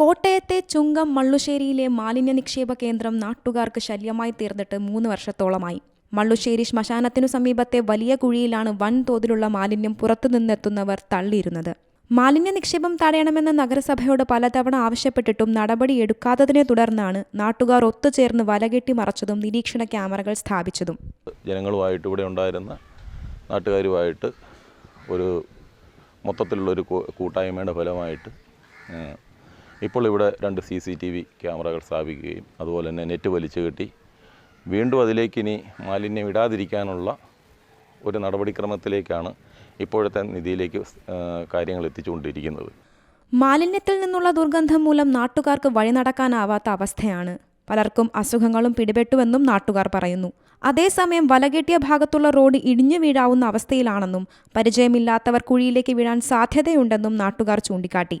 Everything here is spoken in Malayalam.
കോട്ടയത്തെ ചുങ്കം മള്ളുശ്ശേരിയിലെ മാലിന്യ നിക്ഷേപ കേന്ദ്രം നാട്ടുകാർക്ക് ശല്യമായി തീർന്നിട്ട് മൂന്ന് വർഷത്തോളമായി. മള്ളുശ്ശേരി ശ്മശാനത്തിനു സമീപത്തെ വലിയ കുഴിയിലാണ് വൻതോതിലുള്ള മാലിന്യം പുറത്തുനിന്നെത്തുന്നവർ തള്ളിയിരുന്നത്. മാലിന്യ നിക്ഷേപം തടയണമെന്ന് നഗരസഭയോട് പലതവണ ആവശ്യപ്പെട്ടിട്ടും നടപടിയെടുക്കാത്തതിനെ തുടർന്നാണ് നാട്ടുകാർ ഒത്തുചേർന്ന് വലകെട്ടി മറച്ചതും നിരീക്ഷണ ക്യാമറകൾ സ്ഥാപിച്ചതും. ജനങ്ങളുമായിട്ട് ഇവിടെ ഉണ്ടായിരുന്ന നാട്ടുകാരുമായിട്ട് ഒരു മൊത്തത്തിലുള്ളൊരു ഒരു കൂട്ടായ്മയുടെ ഫലമായിട്ട് ഇപ്പോൾ ഇവിടെ രണ്ട് സി സി ടി വി ക്യാമറകൾ സ്ഥാപിക്കുകയും അതുപോലെ തന്നെ നെറ്റ് വലിച്ചു കെട്ടി വീണ്ടും അതിലേക്ക് ഇനി മാലിന്യം ഇടാതിരിക്കാനുള്ള ഒരു നടപടിക്രമത്തിലേക്കാണ് ഇപ്പോഴത്തെ നിധിയിലേക്ക് കാര്യങ്ങൾ എത്തിച്ചുകൊണ്ടിരിക്കുന്നത്. മാലിന്യത്തിൽ നിന്നുള്ള ദുർഗന്ധം മൂലം നാട്ടുകാർക്ക് വഴി നടക്കാനാവാത്ത അവസ്ഥയാണ്. പലർക്കും അസുഖങ്ങളും പിടിപെട്ടുവെന്നും നാട്ടുകാർ പറയുന്നു. അതേസമയം വലകെട്ടിയ ഭാഗത്തുള്ള റോഡ് ഇടിഞ്ഞു വീഴാവുന്ന അവസ്ഥയിലാണെന്നും പരിചയമില്ലാത്തവർ കുഴിയിലേക്ക് വീഴാൻ സാധ്യതയുണ്ടെന്നും നാട്ടുകാർ ചൂണ്ടിക്കാട്ടി.